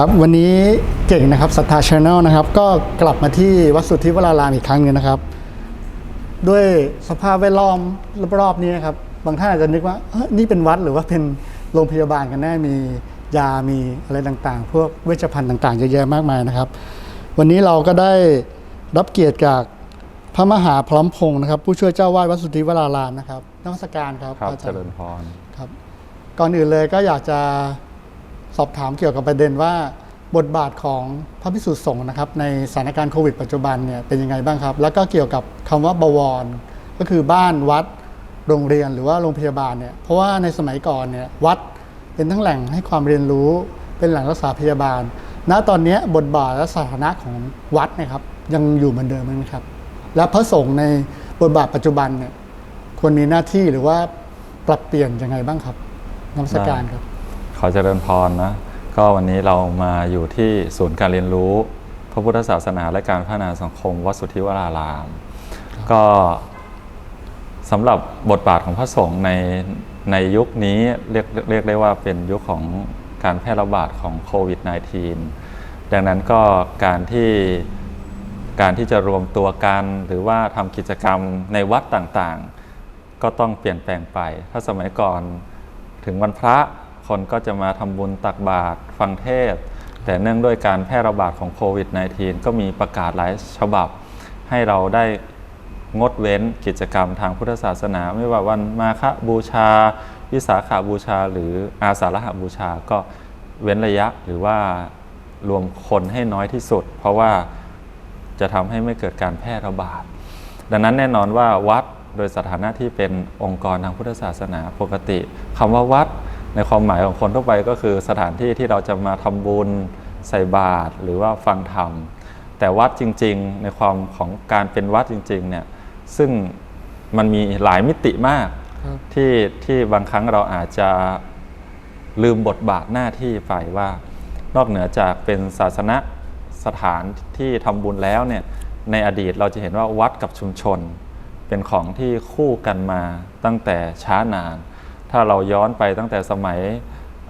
ครับวันนี้เก่งนะครับสัทธาชาแนลนะครับ ก็กลับมาที่วัดสุทธิวรารามอีกครั้งหนึงนะครับ ด้วยสภาพแวดล้อมรอบๆนี้นะครับ บางท่านอาจจะนึกว่าเอ้อนี่เป็นวัดหรือว่าเป็นโรงพยาบาลกันแน่มียามีอะไรต่างๆ พวกเวชภัณฑ์ต่างๆเยอะแยะมากมายนะครับ วันนี้เราก็ได้รับเกียรติจากพระมหาพร้อมพงศ์นะครับ ผู้ช่วยเจ้าวาดวัดสุทธิวรารามนะครับนมัสการครับครับอาเจจารย์ริญพรครับก่อนอื่นเลยก็อยากจะ สอบถามเกี่ยวกับประเด็นว่าบทบาทของพระพิสุสงฆ์นะครับในสถานการณ์โควิดปัจจุบันเนี่ยเป็นยังไงบ้างครับ แล้วก็เกี่ยวกับคำว่าบวร ก็คือบ้านวัดโรงเรียนหรือว่าโรงพยาบาลเนี่ยเพราะว่าในสมัยก่อนเนี่ยวัดเป็นทั้งแหล่งให้ความเรียนรู้ เป็นแหล่งรักษาพยาบาล ณตอนนี้บทบาทและสถานะของวัดนะครับยังอยู่เหมือนเดิมไหมครับ และพระสงฆ์ในบทบาทปัจจุบันเนี่ยควรมีหน้าที่หรือว่าปรับเปลี่ยนยังไงบ้างครับนมัสการครับ อเจริญพรนะก็วันนี้เรามาอยู่ที่ศูนย์การเรียนรู้ พระพุทธศาสนาและการพัฒนาสังคมวัดสุทธิวราราม ก็สำหรับบทบาทของพระสงฆ์ในในยุคนี้เรียกเรียกได้ว่าเป็นยุคของการแพร่ระบาดของโควิด -19 ดังนั้นก็การที่การที่จะรวมตัวกันหรือว่าทำกิจกรรมในวัดต่างๆ ก็ต้องเปลี่ยนแปลงไป ถ้าสมัยก่อนถึงวันพระ คนก็จะมาทำบุญตักบาตรฟังเทศ แต่เนื่องด้วยการแพร่ระบาดของโควิด -19 ก็มีประกาศหลายฉบับ ให้เราได้งดเว้นกิจกรรมทางพุทธศาสนา ไม่ว่าวันมาฆบูชา วิสาขาบูชา หรืออาสาฬหบูชาก็เว้นระยะหรือว่ารวมคนให้น้อยที่สุด เพราะว่าจะทำให้ไม่เกิดการแพร่ระบาด ดังนั้นแน่นอนว่าวัดโดยสถานะที่เป็นองค์กรทางพุทธศาสนาปกติคำว่าวัด ในความหมายของคนทั่วไปก็คือสถานที่ที่เราจะมาทำบุญใส่บาตรหรือว่าฟังธรรม แต่วัดจริง ๆ ในความของการเป็นวัดจริงๆเนี่ยซึ่งมันมีหลายมิติมากครับที่ที่บางครั้งเราอาจจะลืมบทบาทหน้าที่ไปว่า นอกเหนือจากเป็นศาสนสถานที่ทำบุญแล้วเนี่ยในอดีตเราจะเห็นว่าวัดกับชุมชน เป็นของที่คู่กันมาตั้งแต่ช้านาน ถ้าเราย้อนไปตั้งแต่สมัย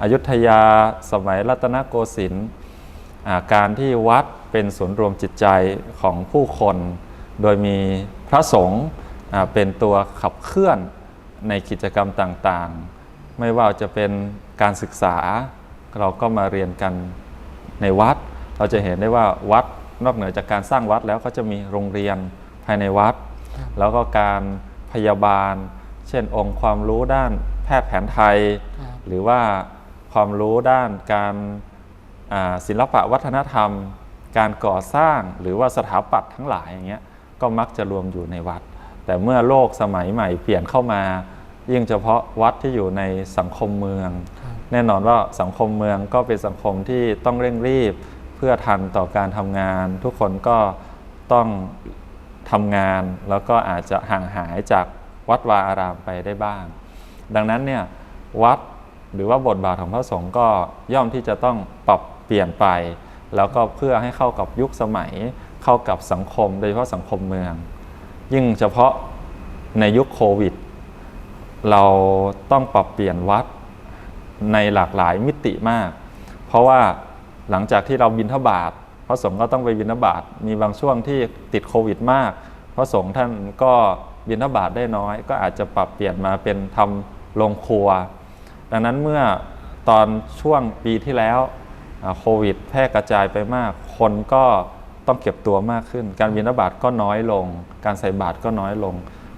อยุธยา สมัยรัตนโกสินทร์การที่วัดเป็นศูนย์รวมจิตใจของผู้คน โดยมีพระสงฆ์เป็นตัวขับเคลื่อนในกิจกรรมต่างๆ ไม่ว่าจะเป็นการศึกษา เราก็มาเรียนกันในวัด เราจะเห็นได้ว่าวัดนอกเหนือจากการสร้างวัดแล้วก็จะมีโรงเรียนภายในวัด แล้วก็การพยาบาล เช่นองค์ความรู้ด้าน แพทย์แผนไทยครับหรือว่าความรู้ด้านการอ่าศิลปะวัฒนธรรม การก่อสร้างหรือว่าสถาปัตย์ทั้งหลายอย่างเงี้ยก็มักจะรวมอยู่ในวัด แต่เมื่อโลกสมัยใหม่เปลี่ยนเข้ามา ยิ่งเฉพาะวัดที่อยู่ในสังคมเมือง แน่นอนว่าสังคมเมืองก็เป็นสังคมที่ต้องเร่งรีบ เพื่อทันต่อการทำงาน ทุกคนก็ต้องทำงานแล้วก็อาจจะห่างหายจากวัดวาอารามไปได้บ้าง ดังนั้นเนี่ยวัดหรือว่าบทบาทของพระสงฆ์ก็ย่อมที่จะต้องปรับเปลี่ยนไป แล้วก็เพื่อให้เข้ากับยุคสมัย เข้ากับสังคม โดยเฉพาะสังคมเมือง ยิ่งเฉพาะในยุคโควิด เราต้องปรับเปลี่ยนวัดในหลากหลายมิติมาก เพราะว่าหลังจากที่เราบินทบาทพระสงฆ์ก็ต้องไปบินทบาทมีบางช่วงที่ติดโควิดมาก พระสงฆ์ท่านก็บินทบาทได้น้อย ก็อาจจะปรับเปลี่ยนมาเป็นทำ โรงครัว ดังนั้นเมื่อตอนช่วงปีที่แล้วโควิดแพร่กระจายไปมาก คนก็ต้องเก็บตัวมากขึ้น การบินบาทก็น้อยลง การใส่บาตรก็น้อยลง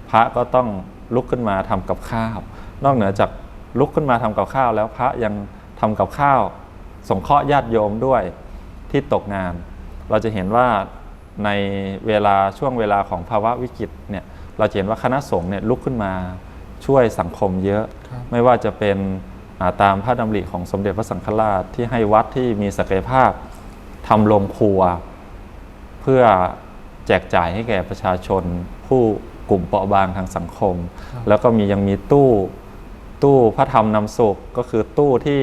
พระก็ต้องลุกขึ้นมาทำกับข้าว นอกเหนือจากลุกขึ้นมาทำกับข้าวแล้วพระยังทำกับข้าวสงเคราะห์ญาติโยมด้วยที่ตกงาน เราจะเห็นว่าในเวลาช่วงเวลาของภาวะวิกฤตเนี่ยเราจะเห็นว่าคณะสงฆ์เนี่ยลุกขึ้นมา ช่วยสังคมเยอะครับไม่ว่าจะเป็นอ่าตามพระดำริของสมเด็จพระสังฆราชที่ให้วัดที่มีศักยภาพทำโรงครัว เพื่อแจกจ่ายให้แก่ประชาชน ผู้กลุ่มเปราะบางทางสังคม แล้วก็มียังมีตู้ตู้พระธรรมนำสุขก็คือตู้ที่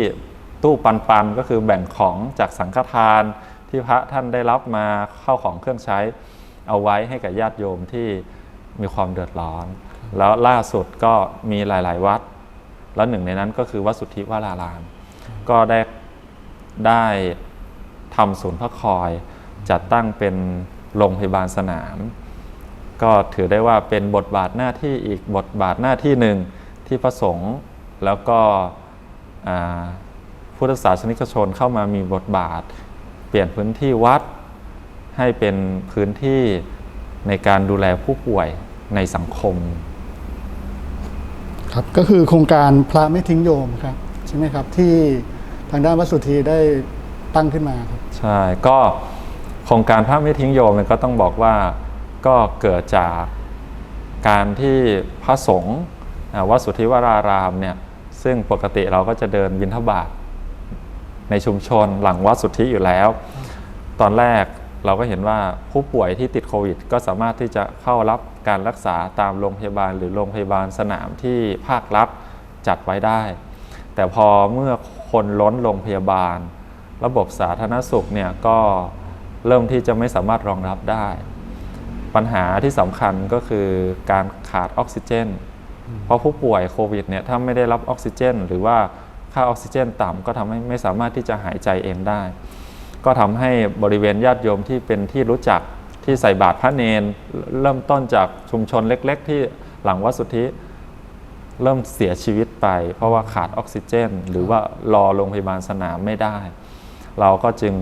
ตู้ปันปันๆก็คือแบ่งของจากสังฆทานที่พระท่านได้รับมาเข้าของเครื่องใช้เอาไว้ให้กับญาติโยมที่มีความเดือดร้อน แล้วล่าสุดก็มีหลาย ๆ วัด แล้วหนึ่งในนั้นก็คือวัดสุทธิวาราราม ก็ได้ได้ทำศูนย์พระคอย จัดตั้งเป็นโรงพยาบาลสนาม ก็ถือได้ว่าเป็นบทบาทหน้าที่อีกบทบาทหน้าที่หนึ่งที่พระสงฆ์แล้วก็พุทธศาสนิกชนเข้ามามีบทบาท เปลี่ยนพื้นที่วัดให้เป็นพื้นที่ในการดูแลผู้ป่วยในสังคม ครับก็คือโครงการพระไม่ทิ้งโยมครับใช่ไหมครับที่ทางด้านวัดสุธีได้ตั้งขึ้นมาครับใช่ก็โครงการพระไม่ทิ้งโยมเนี่ยก็ต้องบอกว่าก็เกิดจากการที่พระสงฆ์อ่าวัดสุทธิวรารามเนี่ยซึ่งปกติเราก็จะเดินบิณฑบาตในชุมชนหลังวัดสุทธิอยู่แล้ว ตอนแรก เราก็เห็นว่าผู้ป่วยที่ติดโควิด ก็สามารถที่จะเข้ารับการรักษาตามโรงพยาบาล หรือโรงพยาบาลสนามที่ภาครัฐจัดไว้ได้ แต่พอเมื่อคนล้นโรงพยาบาล ระบบสาธารณสุขเนี่ยก็เริ่มที่จะไม่สามารถรองรับได้ ปัญหาที่สำคัญก็คือการขาดออกซิเจน เพราะผู้ป่วยโควิดเนี่ยถ้าไม่ได้รับออกซิเจน หรือว่าค่าออกซิเจนต่ำก็ทำให้ไม่สามารถที่จะหายใจเองได้ ก็ทำให้บริเวณญาติโยมที่เป็นที่รู้จักที่ใส่บาตรพระเนน เริ่มต้นจากชุมชนเล็ก ๆ ที่หลังวัดสุทธิเริ่มเสียชีวิตไป เพราะว่าขาดออกซิเจน หรือว่ารอโรงพยาบาลสนามไม่ได้ เราก็จึง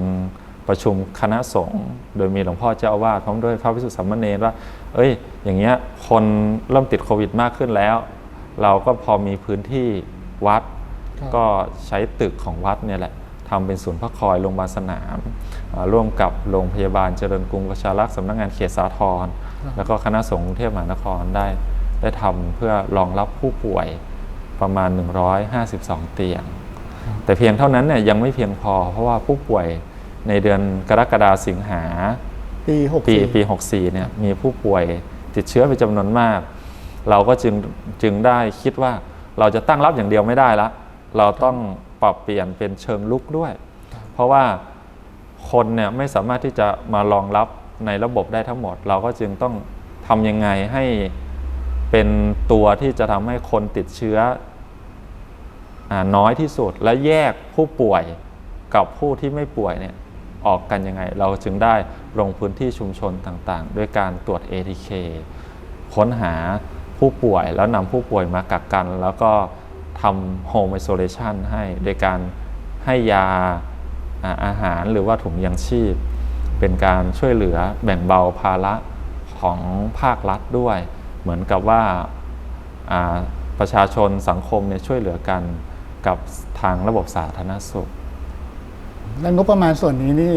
ประชุมคณะสงฆ์โดยมีหลวงพ่อเจ้าอาวาสพร้อมด้วยพระพิสุทธิสามเณรว่า เอ้ย อย่างเงี้ยคนเริ่มติดโควิดมากขึ้นแล้ว เราก็พอมีพื้นที่วัดครับก็ใช้ตึกของวัดเนี่ยแหละ ทำเป็นศูนย์พักคอยโรงพยาบาลสนามอ่าร่วมกับโรงพยาบาลเจริญกรุงประชารักษ์สำนักงานเขตสาทรแล้วก็คณะสงฆ์กรุงเทพมหานครได้ได้ทำเพื่อรองรับผู้ป่วยประมาณ 152 เตียง แต่เพียงเท่านั้นเนี่ยยังไม่เพียงพอ เพราะว่าผู้ป่วยในเดือนกรกฎาสิงหาปีหกปีสี่ปี 64เนี่ยมีผู้ป่วยติดเชื้อเป็นจำนวนมาก เราก็จึงจึงได้คิดว่าเราจะตั้งรับอย่างเดียวไม่ได้ละ เราต้อง ปรับเปลี่ยนเป็นเชิงลุกด้วย เพราะว่าคนเนี่ยไม่สามารถที่จะมารองรับในระบบได้ทั้งหมด เราก็จึงต้องทำยังไงให้เป็นตัวที่จะทำให้คนติดเชื้ออาน้อยที่สุดและแยกผู้ป่วยกับผู้ที่ไม่ป่วยเนี่ยออกกันยังไง เราจึงได้ลงพื้นที่ชุมชนต่างๆ ด้วยการตรวจ ATK ค้นหาผู้ป่วยแล้วนำผู้ป่วยมากักกัน แล้วก็ ทำ Home Isolation ให้โดยการให้ยาอ่าอาหารหรือว่าถุงยังชีพ เป็นการช่วยเหลือแบ่งเบาภาระของภาครัฐด้วย เหมือนกับว่าอ่าประชาชนสังคมเนี่ยช่วยเหลือกันกับทางระบบสาธารณสุข แล้วงบประมาณส่วนนี้นี่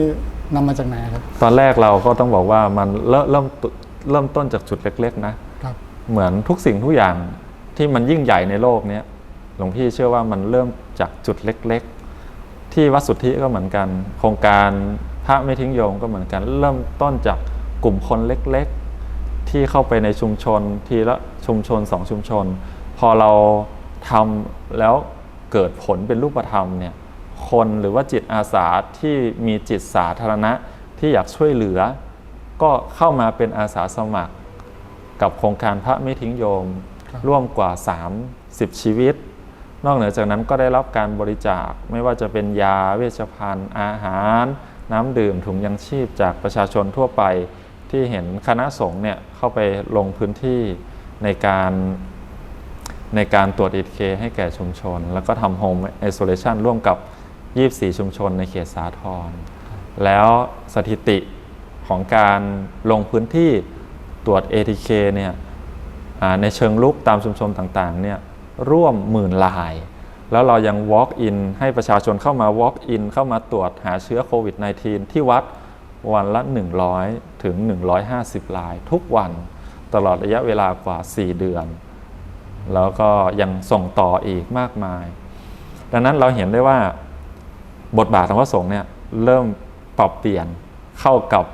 นำมาจากไหนครับ ตอนแรกเราก็ต้องบอกว่ามันเริ่มเริ่มต้นเริ่มต้นจากจุดเล็ก ๆ นะครับเหมือนทุกสิ่งทุกอย่างที่มันยิ่งใหญ่ในโลกเนี้ย หลวงพี่เชื่อว่ามันเริ่มจากจุดเล็กๆ ที่วัดสุทธิก็เหมือนกัน โครงการพระไม่ทิ้งโยมก็เหมือนกัน เริ่มต้นจากกลุ่มคนเล็กๆ ที่เข้าไปในชุมชนทีละชุมชนสองชุมชน พอเราทำแล้วเกิดผลเป็นรูปธรรมเนี่ยคนหรือว่าจิตอาสาที่มีจิตสาธารณะที่อยากช่วยเหลือ ก็เข้ามาเป็นอาสาสมัคร กับโครงการพระไม่ทิ้งโยม ร่วมกว่า 30 ชีวิต นอกเหนือจากนั้นก็ได้รับการบริจาคไม่ว่าจะเป็นยาเวชภัณฑ์ อาหาร น้ำดื่มถุงยังชีพจากประชาชนทั่วไป ที่เห็นคณะสงฆ์เนี่ยเข้าไปลงพื้นที่ในการในการตรวจ ETK ให้แก่ชุมชน แล้วก็ทำ Home Isolation ร่วมกับ 24 ชุมชนในเขตสาทรแล้วสถิติของการลงพื้นที่ตรวจ ATK เนี่ยในเชิงลุกตามชุมชนต่างๆเนี่ย ร่วมหมื่นลาย แล้วเรายัง walk in ให้ประชาชนเข้ามา walk in เข้ามาตรวจหาเชื้อโควิด -19 ที่วัดวันละ 100 ถึง 150 ลาย ทุกวันตลอดระยะเวลากว่า 4 เดือน แล้วก็ยังส่งต่ออีกมากมาย ดังนั้นเราเห็นได้ว่าบทบาทของพระสงฆ์เนี่ยเริ่มปรับเปลี่ยนเข้ากับ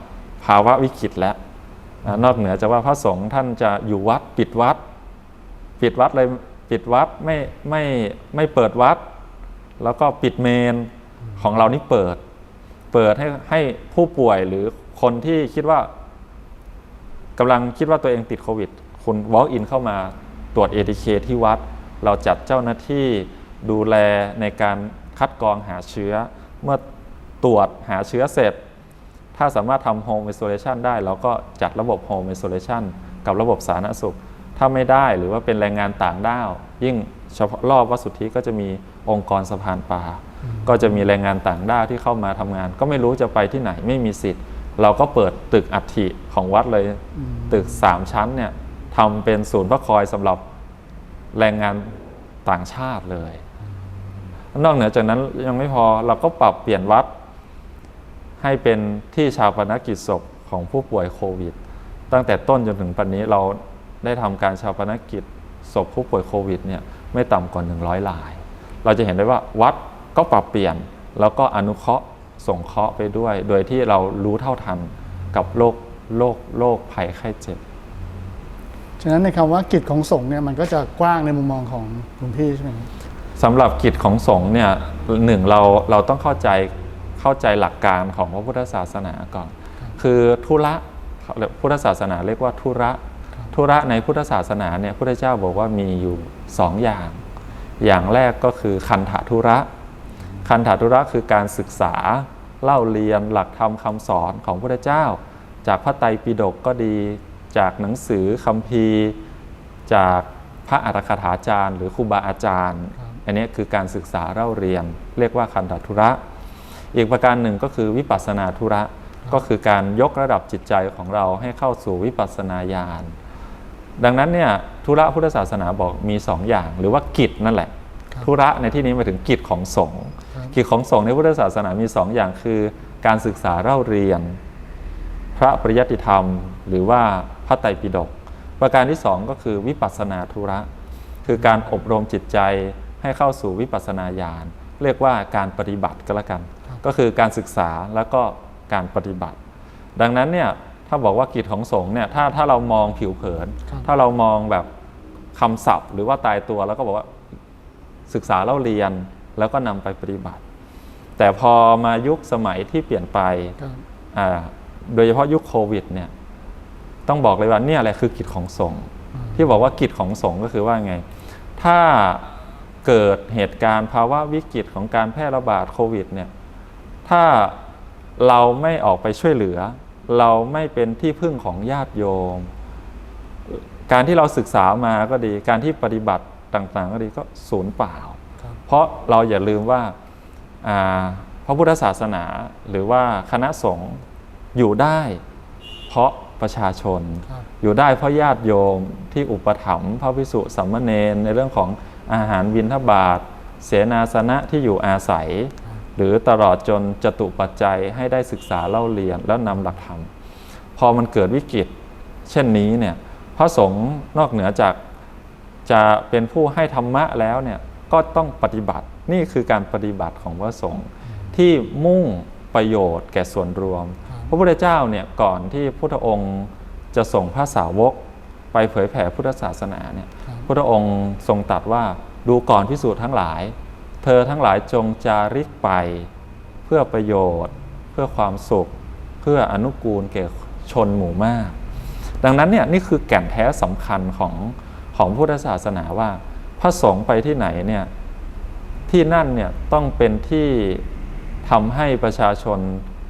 ภาวะวิกฤตแล้วอ่านอกเหนือจากว่าพระสงฆ์ท่านจะอยู่วัดปิดวัด ปิดวัดเลย ปิดวัดไม่ไม่ไม่เปิดวัด แล้วก็ปิดเมนของเรานี่เปิด เปิดให้ให้ผู้ป่วยหรือคนที่คิดว่ากำลังคิดว่าตัวเองติดโควิด คุณ walk in เข้ามาตรวจ ATK ที่วัด เราจัดเจ้าหน้าที่ดูแลในการคัดกรองหาเชื้อ เมื่อตรวจหาเชื้อเสร็จ ถ้าสามารถทำ Home Isolation ได้ เราก็จัดระบบ Home Isolation กับระบบสาธารณสุข ถ้าไม่ได้หรือว่าเป็นแรงงานต่างด้าว ยิ่งเฉพาะรอบวัดสุทธิก็จะมีองค์กรสะพานป่า ก็จะมีแรงงานต่างด้าวที่เข้ามาทำงาน ก็ไม่รู้จะไปที่ไหนไม่มีสิทธิ์ เราก็เปิดตึกอัฐิของวัดเลยตึก3ชั้นเนี่ยทำเป็นศูนย์พักคอยสำหรับแรงงานต่างชาติเลย นอกเหนือจากนั้นยังไม่พอเราก็ปรับเปลี่ยนวัด ให้เป็นที่ชาปนกิจศพของผู้ป่วยโควิด ตั้งแต่ต้นจนถึงปัจจุบันนี้เรา ได้ทำการชาปนกิจศพผู้ป่วยโควิดเนี่ยไม่ต่ำกว่า 100ราย เราจะเห็นได้ว่าวัดก็ปรับเปลี่ยน แล้วก็อนุเคราะห์ส่งเคราะห์ไปด้วย โดยที่เรารู้เท่าทันกับโรคโรคโรคภัยไข้เจ็บ ฉะนั้นในคำว่ากิจของสงฆ์เนี่ยมันก็จะกว้างในมุมมองของคุณพี่ใช่ไหมครับสำหรับกิจของสงฆ์เนี่ยหนึ่งเราเราต้องเข้าใจเข้าใจหลักการของพระพุทธศาสนาก่อน คือธุระเขาเรียกพุทธศาสนาเรียกว่าธุระ ธุระในพุทธศาสนาเนี่ยพุทธเจ้าบอกว่ามีอยู่สองอย่าง อย่างแรกก็คือคันธธุระ คันธธุระคือการศึกษาเล่าเรียนหลักธรรมคำสอนของพุทธเจ้า จากพระไตรปิฎกก็ดี จากหนังสือคัมภีร์ จากพระอัตถคถาจารย์ หรือครูบาอาจารย์ อันนี้คือการศึกษาเล่าเรียน เรียกว่าคันธธุระ อีกประการหนึ่งก็คือวิปัสสนาธุระก็คือการยกระดับจิตใจของเราให้เข้าสู่วิปัสสนาญาณ ดังนั้นเนี่ยธุระพุทธศาสนาบอกมีสองอย่าง หรือว่ากิจนั่นแหละ ธุระในที่นี้หมายถึงกิจของสงฆ์กิจของสงฆ์ในพุทธศาสนามีสองอย่างคือ การศึกษาเล่าเรียน พระปริยัติธรรม หรือว่าพระไตรปิฎกประการที่สองก็คือวิปัสสนาธุระ คือการอบรมจิตใจให้เข้าสู่วิปัสสนาญาณเรียกว่าการปฏิบัติก็แล้วกัน ก็คือการศึกษาแล้วก็การปฏิบัติ ดังนั้นเนี่ย ถ้าบอกว่ากิจของสงฆ์เนี่ยถ้าถ้าเรามองผิวเผินครับถ้าเรามองแบบคำศัพท์ หรือว่าตายตัวแล้วก็บอกว่าศึกษาเล่าเรียนแล้วก็นำไปปฏิบัติ แต่พอมายุคสมัยที่เปลี่ยนไปครับอ่าโดยเฉพาะยุคโควิดเนี่ยต้องบอกเลยว่าเนี่ยแหละคือกิจของสงฆ์ที่บอกว่ากิจของสงฆ์ก็คือว่าไง ถ้าเกิดเหตุการณ์ภาวะวิกฤตของการแพร่ระบาดโควิดเนี่ยถ้าเราไม่ออกไปช่วยเหลือ เราไม่เป็นที่พึ่งของญาติโยม การที่เราศึกษามาก็ดี การที่ปฏิบัติต่างๆ ก็ดีก็ศูนย์เปล่าครับเพราะเราอย่าลืมว่าอ่าพระพุทธศาสนาหรือว่าคณะสงฆ์อยู่ได้ เพราะประชาชนครับอยู่ได้เพราะญาติโยมที่อุปถัมภ์พระพิสุสัมมเนรในเรื่องของอาหารบิณฑบาตเสนาสนะที่อยู่อาศัย หรือตลอดจนจตุปัจจัยให้ได้ศึกษาเล่าเรียนแล้วนำหลักธรรม พอมันเกิดวิกฤต เช่นนี้เนี่ยพระสงฆ์นอกเหนือจากจะเป็นผู้ให้ธรรมะแล้วเนี่ยก็ต้องปฏิบัตินี่คือการปฏิบัติของพระสงฆ์ที่มุ่งประโยชน์แก่ส่วนรวม พระพุทธเจ้าเนี่ยก่อนที่พุทธองค์จะส่งพระสาวกไปเผยแผ่พุทธศาสนาเนี่ยครับพุทธองค์ทรงตรัสว่าดูก่อนพิสูจน์ทั้งหลาย เธอทั้งหลายจงจาริกไป เพื่อประโยชน์ เพื่อความสุข เพื่ออนุกูลแก่ชนหมู่มาก ดังนั้นเนี่ยนี่คือแก่นแท้สำคัญของของพุทธศาสนาว่า พระสงฆ์ไปที่ไหนเนี่ยที่นั่นเนี่ยต้องเป็นที่ทำให้ประชาชน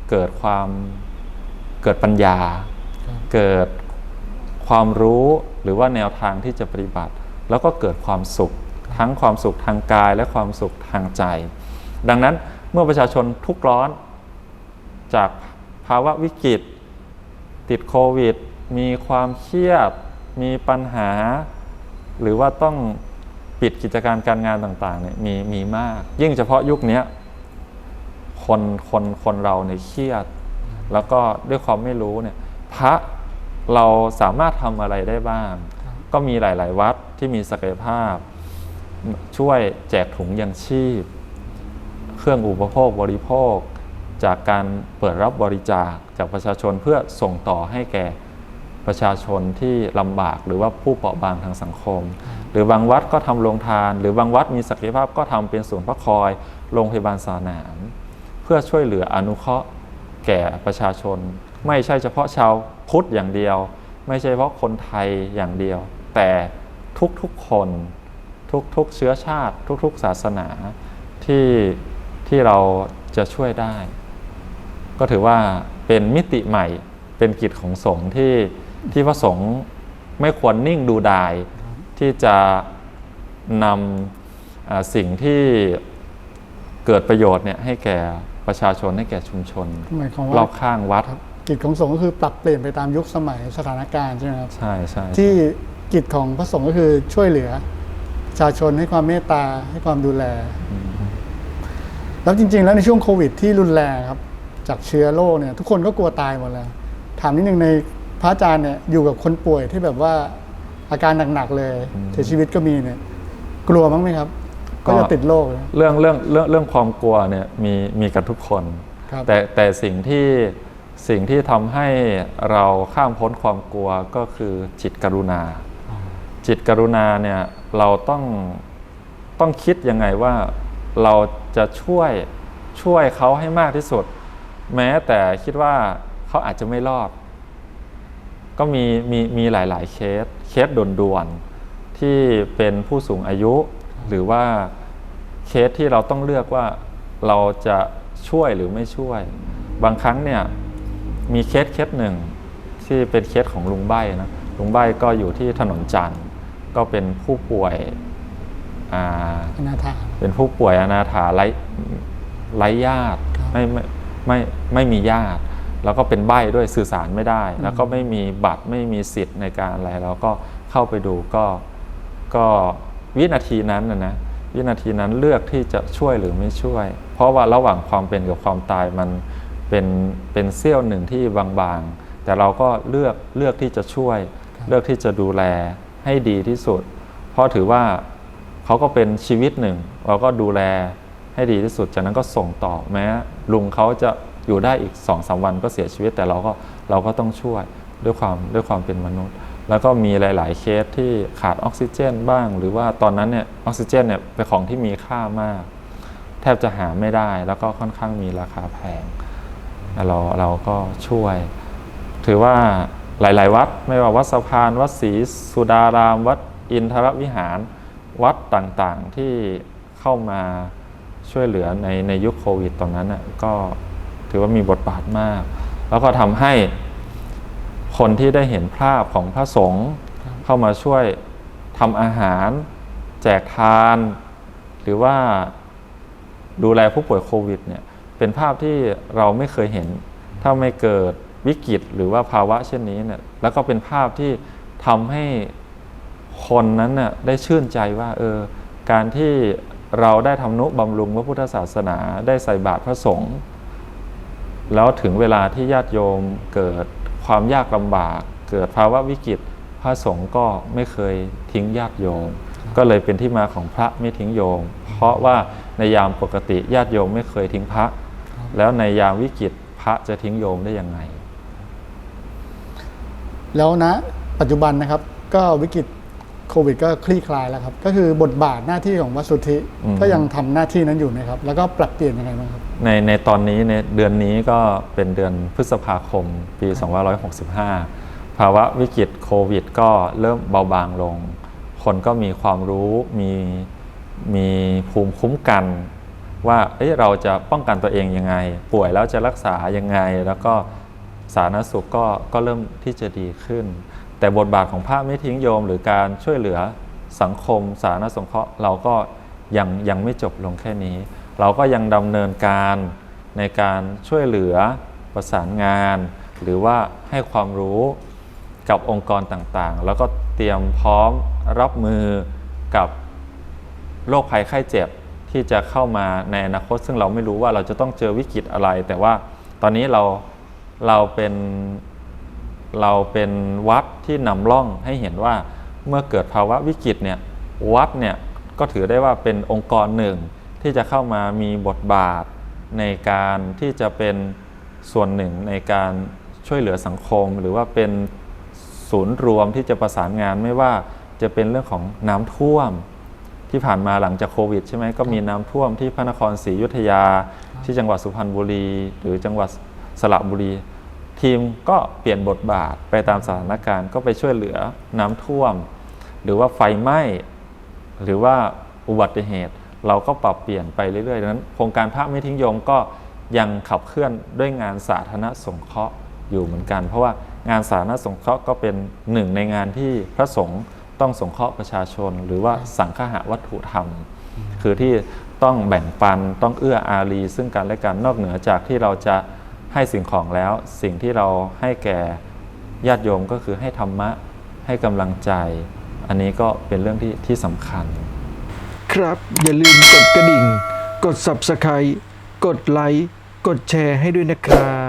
เกิดความเกิดปัญญา เกิดความรู้หรือว่าแนวทางที่จะปฏิบัติ แล้วก็เกิดความสุข ทั้งความสุขทางกายและความสุขทางใจ ดังนั้นเมื่อประชาชนทุกร้อน จากภาวะวิกฤต ติดโควิด มีความเครียด มีปัญหา หรือว่าต้องปิดกิจการการงานต่างๆเนี่ยมีมีมาก ยิ่งเฉพาะยุคนี้คนคนคนเราเนี่ยเครียด แล้วก็ด้วยความไม่รู้เนี่ยพระเราสามารถทำอะไรได้บ้าง ก็มีหลาย ๆ วัดที่มีศักยภาพ ช่วยแจกถุงยังชีพ เครื่องอุปโภคบริโภค จากการเปิดรับบริจาคจากประชาชนเพื่อส่งต่อให้แก่ประชาชนที่ลำบากหรือว่าผู้เปราะบางทางสังคม หรือบางวัดก็ทำโรงทาน หรือบางวัดมีศักยภาพก็ทำเป็นศูนย์พักคอยโรงพยาบาลสนาม เพื่อช่วยเหลืออนุเคราะห์แก่ประชาชน ไม่ใช่เฉพาะชาวพุทธอย่างเดียว ไม่ใช่เฉพาะคนไทยอย่างเดียว แต่ทุกๆคน ทุกๆเชื้อชาติ ทุกๆศาสนาที่ที่เราจะช่วยได้ ก็ถือว่าเป็นมิติใหม่เป็นกิจของสงฆ์ที่ที่พระสงฆ์ไม่ควรนิ่งดูดายที่จะนำอ่าสิ่งที่เกิดประโยชน์เนี่ยให้แก่ประชาชนให้แก่ชุมชนหมายความรว่าอบข้างวัด กิจของสงฆ์ก็คือปรับเปลี่ยนไปตามยุคสมัยสถานการณ์ใช่ไหมครับใช่ใช่ที่กิจของพระสงฆ์ก็คือช่วยเหลือประ ชาชนให้ความเมตตาให้ความดูแล แล้วจริง ๆ แล้วในช่วงโควิด ที่รุนแรงครับ จากเชื้อโรคเนี่ย ทุกคนก็กลัวตายหมดเลยถามนิดนึงในพระอาจารย์เนี่ยอยู่กับคนป่วยที่แบบว่าอาการหนักๆเลยเสียชีวิตก็มีเนี่ย กลัวมั้งไหมครับ ก็จะติดโรคเลยเรื่องเรื่องเรื่องเรื่องความกลัวเนี่ยมีมีกันทุกคนครับแต่แต่สิ่งที่สิ่งที่ทำให้เราข้ามพ้นความกลัวก็คือจิตกรุณา จิตกรุณาเนี่ย เราต้องต้องคิดยังไงว่าเราจะช่วยช่วยเขาให้มากที่สุด แม้แต่คิดว่าเขาอาจจะไม่รอด ก็มีมีมีหลาย ๆ เคสเคสด่วนๆที่เป็นผู้สูงอายุ หรือว่าเคสที่เราต้องเลือกว่าเราจะช่วยหรือไม่ช่วย บางครั้งเนี่ยมีเคสเคสหนึ่งที่เป็นเคสของลุงใบ้นะลุงใบ้ก็อยู่ที่ถนนจันทร์ ก็เป็นผู้ป่วยอ่าอนาถา เป็นผู้ป่วยอนาถาไร้ไร้ญาติครับไม่ไม่ไม่ไม่มีญาติ แล้วก็เป็นใบ้ด้วยสื่อสารไม่ได้ แล้วก็ไม่มีบัตรไม่มีสิทธิ์ในการอะไรแล้วก็เข้าไปดูก็ก็วินาทีนั้นนะนะวินาทีนั้นเลือกที่จะช่วยหรือไม่ช่วย เพราะว่าระหว่างความเป็นกับความตายมันเป็นเป็นเสี้ยวหนึ่งที่บางๆ แต่เราก็เลือกเลือกที่จะช่วย เลือกที่จะดูแล ให้ดีที่สุด เพราะถือว่าเขาก็เป็นชีวิตหนึ่ง เราก็ดูแลให้ดีที่สุด จากนั้นก็ส่งต่อแม้ลุงเขาจะอยู่ได้อีกสองสาวันก็เสียชีวิต แต่เราก็เราก็ต้องช่วยด้วยความด้วยความเป็นมนุษย์ แล้วก็มีหลาย ๆ เคสที่ขาดออกซิเจนบ้าง หรือว่าตอนนั้นเนี่ยออกซิเจนเนี่ยเป็นของที่มีค่ามาก แทบจะหาไม่ได้แล้วก็ค่อนข้างมีราคาแพงเราเราก็ช่วย ถือว่า หลาย ๆ วัด ไม่ว่าวัดสะพาน วัดศรีสุดาราม วัดอินทรวิหาร วัดต่างๆที่เข้ามาช่วยเหลือในในยุคโควิดตอนนั้นน่ะก็ถือว่ามีบทบาทมาก แล้วก็ทำให้คนที่ได้เห็นภาพของพระสงฆ์เข้ามาช่วยทำอาหาร แจกทาน หรือว่าดูแลผู้ป่วยโควิดเนี่ยเป็นภาพที่เราไม่เคยเห็น ถ้าไม่เกิด วิกฤตหรือว่าภาวะเช่นนี้เนี่ยแล้วก็เป็นภาพที่ทำให้คนนั้นน่ะได้ชื่นใจว่าเออการที่เราได้ทำนุบำรุงพระพุทธศาสนาได้ใส่บาตรพระสงฆ์แล้วถึงเวลาที่ญาติโยมเกิดความยากลำบาก เกิดภาวะวิกฤตพระสงฆ์ก็ไม่เคยทิ้งญาติโยม ก็เลยเป็นที่มาของพระไม่ทิ้งโยม เพราะว่าในยามปกติญาติโยมไม่เคยทิ้งพระ แล้วในยามวิกฤตพระจะทิ้งโยมได้ยังไง แล้วนะปัจจุบันนะครับ ก็วิกฤตโควิดก็คลี่คลายแล้วครับ ก็คือบทบาทหน้าที่ของวัดสุทธิอืม ก็ยังทำหน้าที่นั้นอยู่นะครับ แล้วก็ปรับเปลี่ยนยังไงบ้างครับ ในในตอนนี้ในเดือนนี้ก็เป็นเดือนพฤษภาคมปี 2565 ภาวะวิกฤตโควิดก็เริ่มเบาบางลง คนก็มีความรู้มีมีภูมิคุ้มกัน ว่าเอ้ยเราจะป้องกันตัวเองยังไง ป่วยแล้วจะรักษายังไง แล้วก็ สาธารณสุขก็ก็เริ่มที่จะดีขึ้น แต่บทบาทของพระไม่ทิ้งโยม หรือการช่วยเหลือสังคม สาธารณสงเคราะห์เราก็ยังยังไม่จบลงแค่นี้ เราก็ยังดำเนินการในการช่วยเหลือประสานงาน หรือว่าให้ความรู้กับองค์กรต่างๆ แล้วก็เตรียมพร้อมรับมือกับโรคภัยไข้เจ็บที่จะเข้ามาในอนาคต ซึ่งเราไม่รู้ว่าเราจะต้องเจอวิกฤตอะไร แต่ว่าตอนนี้เรา เราเป็นเราเป็นวัดที่นำร่องให้เห็นว่าเมื่อเกิดภาวะวิกฤตเนี่ยวัดเนี่ยก็ถือได้ว่าเป็นองค์กรหนึ่งที่จะเข้ามามีบทบาทในการที่จะเป็นส่วนหนึ่งในการช่วยเหลือสังคม หรือว่าเป็นศูนย์รวมที่จะประสานงานไม่ว่าจะเป็นเรื่องของน้ำท่วม ที่ผ่านมาหลังจากโควิดใช่ไหมก็มีน้ำท่วมที่พระนครศรีอยุธยา ที่จังหวัดสุพรรณบุรี หรือจังหวัดสระบุรี ทีมก็เปลี่ยนบทบาทไปตามสถานการณ์ก็ไปช่วยเหลือน้ำท่วม หรือว่าไฟไหม้หรือว่าอุบัติเหตุ เราก็ปรับเปลี่ยนไปเรื่อยๆดังนั้นโครงการพระไม่ทิ้งโยมก็ยังขับเคลื่อนด้วยงานสาธารณสงเคราะห์อยู่เหมือนกัน เพราะว่างานสาธารณสงเคราะห์ก็เป็นหนึ่งในงานที่พระสงฆ์ต้องสงเคราะห์ประชาชน หรือว่าสังฆะวัตถุธรรม คือที่ต้องแบ่งปันต้องเอื้ออารีซึ่งกันและกันนอกเหนือจากที่เราจะ ให้สิ่งของแล้ว สิ่งที่เราให้แก่ญาติโยมก็คือให้ธรรมะให้กำลังใจ อันนี้ก็เป็นเรื่องที่ที่สำคัญ ครับอย่าลืมกดกระดิ่ง กด Subscribe กดไลค์กดแชร์ให้ด้วยนะครับ